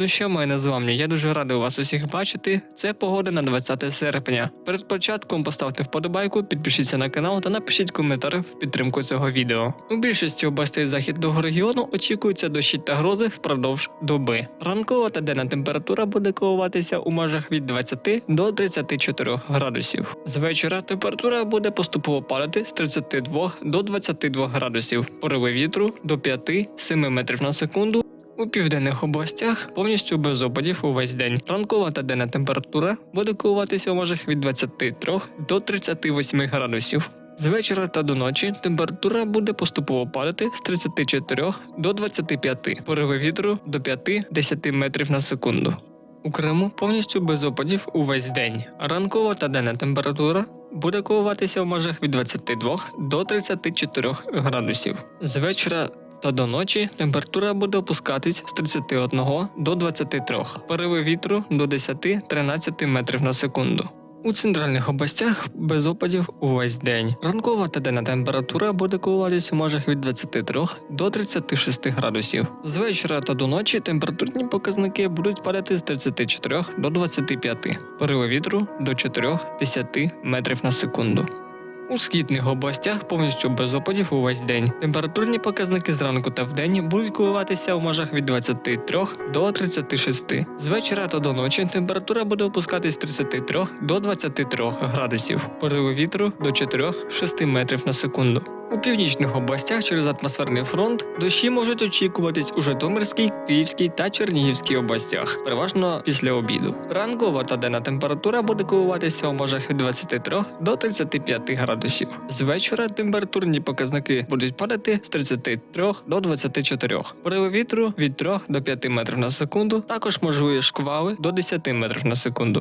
Ну що, мої незламні, я дуже радий вас усіх бачити. Це погода на 20 серпня. Перед початком поставте вподобайку, підпишіться на канал та напишіть коментар в підтримку цього відео. У більшості областей західного регіону очікуються дощі та грози впродовж доби. Ранкова та денна температура буде коливатися у межах від 20 до 34 градусів. З вечора температура буде поступово падати з 32 до 22 градусів. Пориви вітру до 5-7 метрів на секунду. У південних областях повністю без опадів увесь день. Ранкова та денна температура буде коливатися у межах від 23 до 38 градусів. З вечора та до ночі температура буде поступово падати з 34 до 25, пориви вітру до 5-10 метрів на секунду. У Криму повністю без опадів увесь день. Ранкова та денна температура буде коливатися в межах від 22 до 34 градусів. З вечора та до ночі температура буде опускатись з 31 до 23, пориви вітру до 10-13 метрів на секунду. У центральних областях без опадів увесь день. Ранкова та денна температура буде коливатися у межах від 23 до 36 градусів. З вечора та до ночі температурні показники будуть падати з 34 до 25, пориви вітру до 4-10 метрів на секунду. У східних областях повністю без опадів увесь день. Температурні показники зранку та вдень будуть коливатися у межах від 23 до 36. З вечора та до ночі температура буде опускатись з 33 до 23 градусів. Пориви вітру до 4-6 метрів на секунду. У північних областях через атмосферний фронт дощі можуть очікуватись у Житомирській, Київській та Чернігівській областях, переважно після обіду. Ранкова та денна температура буде коливатися у межах від 23 до 35 градусів. З вечора температурні показники будуть падати з 33 до 24. Пориви вітру від 3 до 5 метрів на секунду. Також можливі шквали до 10 метрів на секунду.